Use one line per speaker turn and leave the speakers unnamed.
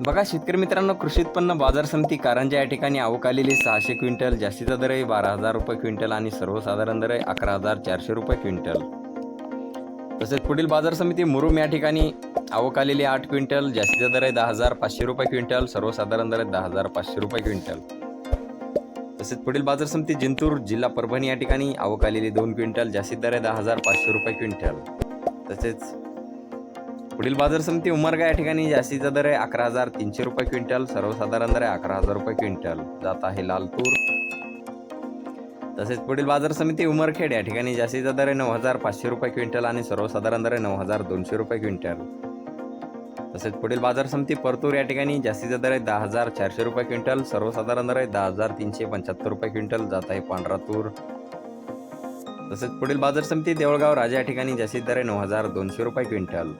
बघा शेतकरी मित्रांनो कृषी उत्पन्न बाजार समिती कारंजा या ठिकाणी आवक आलेली सहाशे क्विंटल जास्तीचा दर आहे बारा हजार रुपये क्विंटल आणि सर्वसाधारण दर आहे अकरा हजार चारशे रुपये क्विंटल. तसेच पुढील बाजार समिती मुरुम या ठिकाणी आवक आलेली आठ क्विंटल जास्तीचा दर आहे दहा हजार पाचशे रुपये क्विंटल सर्वसाधारण दर आहे दहा हजार पाचशे रुपये क्विंटल. तसेच पुढील बाजार समिती जिंतूर जिल्हा परभणी या ठिकाणी आवक आलेली दोन क्विंटल जास्तीत दर आहे दहा हजार पाचशे रुपये क्विंटल. तसेच पुढील बाजार समिती उमरगा या ठिकाणी जास्तीचा दर आहे अकरा हजार तीनशे रुपये क्विंटल सर्वसाधारण दर आहे अकरा हजार रुपये क्विंटल. जात आहे लाल तूर तसेच पुढील बाजार समिती उमरखेड या ठिकाणी जास्तीचा दर आहे नऊ हजार पाचशे रुपये क्विंटल आणि सर्वसाधारण दर आहे नऊ हजार दोनशे रुपये क्विंटल. तसेच पुढील बाजार समिती परतूर या ठिकाणी जास्तीचा दर आहे दहा हजार चारशे रुपये क्विंटल सर्वसाधारण दर आहे दहा हजार तीनशे पंच्याहत्तर रुपये क्विंटल जात आहे पांढरा तूर. तसेच पुढील बाजार समिती देवळगाव राजा या ठिकाणी जास्तीत दर आहे नऊ हजार दोनशे रुपये क्विंटल.